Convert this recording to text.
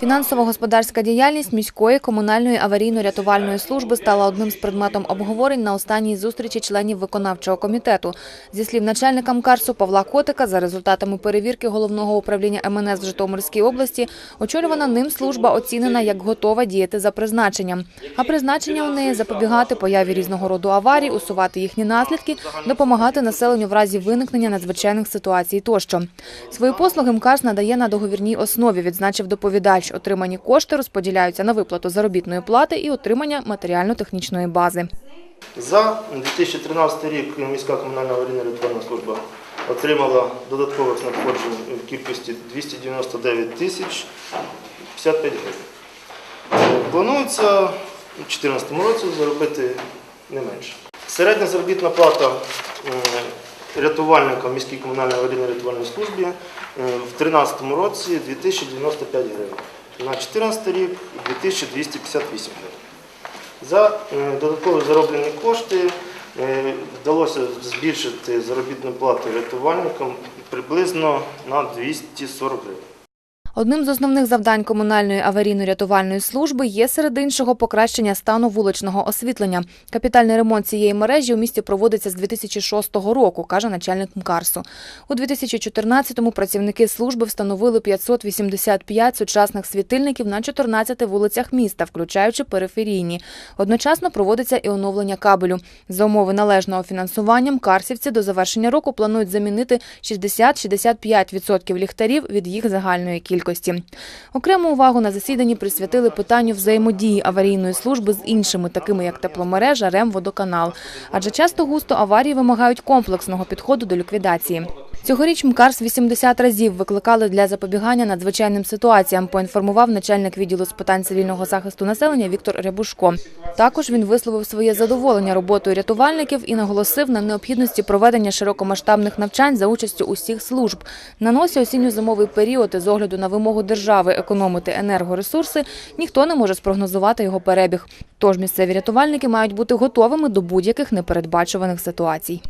Фінансово-господарська діяльність міської комунальної аварійно-рятувальної служби стала одним з предметом обговорень на останній зустрічі членів виконавчого комітету. Зі слів начальника МКАРСу Павла Котика, за результатами перевірки головного управління МНС в Житомирській області, очолювана ним служба оцінена як готова діяти за призначенням. А призначення у неї запобігати появі різного роду аварій, усувати їхні наслідки, допомагати населенню в разі виникнення надзвичайних ситуацій тощо. Свої послуги МКАРС надає на договірній основі, відзначив доповідач. Отримані кошти розподіляються на виплату заробітної плати і отримання матеріально-технічної бази. За 2013 рік міська комунальна аварійна рятувальна служба отримала додаткових надходжень в кількості 299 тисяч 55 гривень. Планується у 2014 році заробити не менше. Середня заробітна плата рятувальника в міській комунальній аварійній рятувальній службі е, в 2013 році 2095 гривень. На 2014 рік 2258 гривень. За е, додаткові зароблені кошти е, вдалося збільшити заробітну плату рятувальникам приблизно на 240 гривень. Одним з основних завдань комунальної аварійно-рятувальної служби є серед іншого покращення стану вуличного освітлення. Капітальний ремонт цієї мережі у місті проводиться з 2006 року, каже начальник МКАРСу. У 2014-му працівники служби встановили 585 сучасних світильників на 14 вулицях міста, включаючи периферійні. Одночасно проводиться і оновлення кабелю. За умови належного фінансування МКАРСівці до завершення року планують замінити 60-65% ліхтарів від їх загальної кількості. Окрему увагу на засіданні присвятили питанню взаємодії аварійної служби з іншими, такими як тепломережа, РЕМ, водоканал. Адже часто густо аварії вимагають комплексного підходу до ліквідації. Цьогоріч МКАРС 80 разів викликали для запобігання надзвичайним ситуаціям, поінформував начальник відділу з питань цивільного захисту населення Віктор Рябушко. Також він висловив своє задоволення роботою рятувальників і наголосив на необхідності проведення широкомасштабних навчань за участю усіх служб. На носі осінньо-зимовий період і з огляду на вимогу держави економити енергоресурси ніхто не може спрогнозувати його перебіг. Тож місцеві рятувальники мають бути готовими до будь-яких непередбачуваних ситуацій.